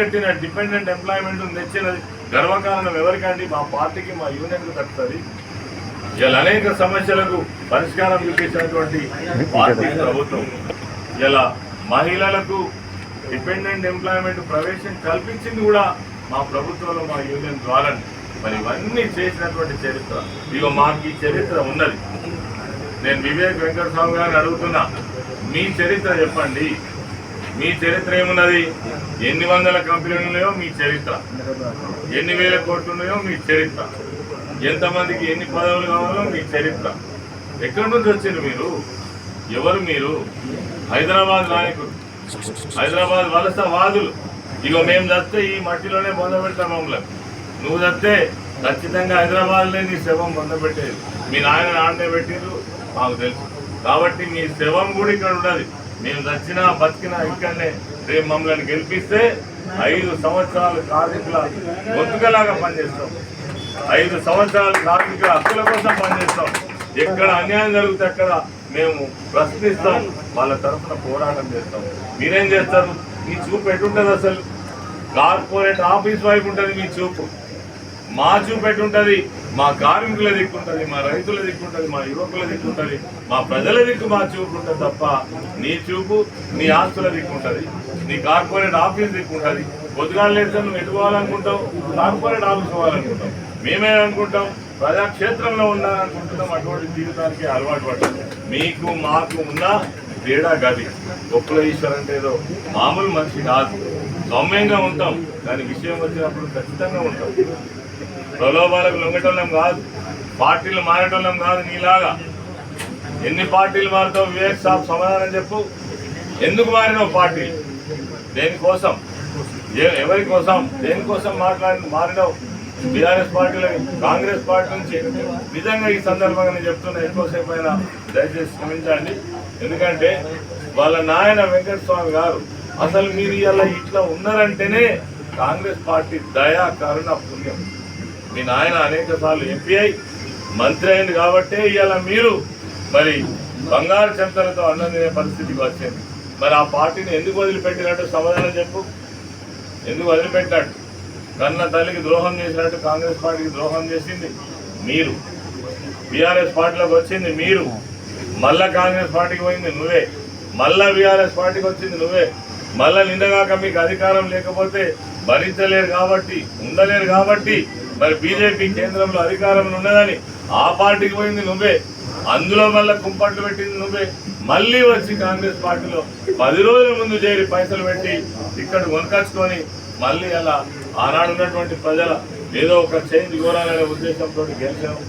పెట్టిన dependent employment తెచ్చినది గర్వకారణం ఎవరికండి? మా పార్టీకి మా యూనియన్కు తట్టుతుంది. ఇలా అనేక సమస్యలకు పరిష్కారం చూపించినటువంటి పార్టీ ప్రభుత్వం. ఇలా మహిళలకు డిపెండెంట్ ఎంప్లాయ్మెంట్ ప్రవేశం కల్పించింది కూడా మా ప్రభుత్వంలో మా యూనియన్ ద్వారా మరి ఇవన్నీ చేసినటువంటి చరిత్ర. ఇగో మాకు ఈ చరిత్ర ఉన్నది. నేను వివేక్ వెంకటస్వామి గారిని అడుగుతున్నా. మీ చరిత్ర చెప్పండి. మీ చరిత్ర ఏమున్నది? ఎన్ని వందల కంపెనీలు ఉన్నాయో మీ చరిత్ర. ఎన్ని వేల కోట్లు ఉన్నాయో మీ చరిత్ర. ఎంతమందికి ఎన్ని పదవులు కావాలో మీ చరిత్ర. ఎక్కడి నుంచి వచ్చారు మీరు? ఎవరు మీరు? హైదరాబాద్ నాయకులు. హైదరాబాద్ వలస వాదులు. ఇగో మేము చస్తే ఈ మట్టిలోనే పొందబెడతాం మమ్మల్ని. నువ్వు చస్తే ఖచ్చితంగా హైదరాబాద్లో నీ శవం పొందబెట్టేది మీ నాయన ఆడనే పెట్టిరు మాకు తెలుసు. కాబట్టి మీ శవం కూడా ఇక్కడ ఉండదు. మేము చచ్చినా బతికినా ఇక్కడనే రేపు మమ్మల్ని గెలిపిస్తే ఐదు సంవత్సరాలు కార్మికుల గొంతుకలాగా పనిచేస్తాం. ఐదు సంవత్సరాలు కార్మికుల హక్కుల కోసం పనిచేస్తాం. ఎక్కడ అన్యాయం జరిగితే అక్కడ మేము ప్రశ్నిస్తాం. వాళ్ళ తరఫున పోరాటం చేస్తాం. మీరేం చేస్తారు? మీ చూపు ఎటుంటుంది అసలు? కార్పొరేట్ ఆఫీస్ వైపు ఉంటుంది మీ చూపు. మా చూపు ఎటుంటుంది? మా కార్మికుల దిక్కుంటుంది మా రైతుల దిక్కుంటుంది మా యువకుల దిక్కుంటది మా ప్రజల దిక్కు మా చూపు ఉంటుంది తప్ప నీ చూపు నీ ఆస్తుల దిక్కుంటది నీ కార్పొరేట్ ఆఫీస్ ఉంటుంది. పొద్దుగాలు లేదా నువ్వు ఎటు పోవాలనుకుంటావు? కార్పొరేట్ ఆఫీస్ పోవాలనుకుంటాం మేమేమనుకుంటాం ప్రజాక్షేత్రంలో ఉండాలనుకుంటున్నాం అటువంటి జీవితానికి అలవాటు పడ్డాం. మీకు మాకు ఉన్న తేడా గది. గొప్పల ఈశ్వర్ అంటే ఏదో మామూలు మనిషి కాదు. సౌమ్యంగా ఉంటాం దాని విషయం వచ్చినప్పుడు ఖచ్చితంగా ఉంటాం. ప్రలోభాలకు లొంగటోళ్ళం కాదు. పార్టీలు మారటోళ్ళం కాదు నీలాగా. ఎన్ని పార్టీలు మారుతావు? వివేక్ సాబ్ సమాధానం చెప్పు. ఎందుకు మారినావు పార్టీలు దేనికోసం? ఎవరి కోసం? దేనికోసం మాట్లాడి మారినావు? బీఆర్ఎస్ పార్టీలో కాంగ్రెస్ పార్టీ నుంచి నిజంగా ఈ సందర్భంగా నేను చెప్తున్నా ఎక్కువసేపు అయినా దయచేసి క్షమించండి. ఎందుకంటే వాళ్ళ నాయన వెంకటస్వామి గారు అసలు మీరు ఇలా ఇట్లా ఉన్నారంటేనే కాంగ్రెస్ పార్టీ దయా కరుణ పుణ్యం. మీ నాయన అనేక సార్లు ఎంపీ అయి మంత్రి అయింది కాబట్టే ఇవాళ మీరు. మరి బంగారు చెంతలతో అన్నం తినే పరిస్థితికి వచ్చింది. మరి ఆ పార్టీని ఎందుకు వదిలిపెట్టినట్టు సమాధానం చెప్పు. ఎందుకు వదిలిపెట్టినట్టు? కన్న తల్లికి ద్రోహం చేసినట్టు కాంగ్రెస్ పార్టీకి ద్రోహం చేసింది మీరు. బీఆర్ఎస్ పార్టీలోకి వచ్చింది మీరు. మళ్ళా కాంగ్రెస్ పార్టీకి పోయింది నువ్వే. మళ్ళా బీఆర్ఎస్ పార్టీకి వచ్చింది నువ్వే. మళ్ళా నిండగాక మీకు అధికారం లేకపోతే భరించలేరు కాబట్టి ఉండలేరు కాబట్టి మరి బీజేపీ కేంద్రంలో అధికారంలో ఉన్నదని ఆ పార్టీకి పోయింది నువ్వే. అందులో మళ్ళీ కుంపట్లు పెట్టింది నువ్వే. మళ్ళీ వచ్చి కాంగ్రెస్ పార్టీలో పది రోజుల ముందు చేరి పైసలు పెట్టి ఇక్కడ కొనకచ్చుకొని మళ్ళీ అలా ఆనాడున్నటువంటి ప్రజల ఏదో ఒక చేంజ్ కోరాలనే ఉద్దేశంతో గెలిచాము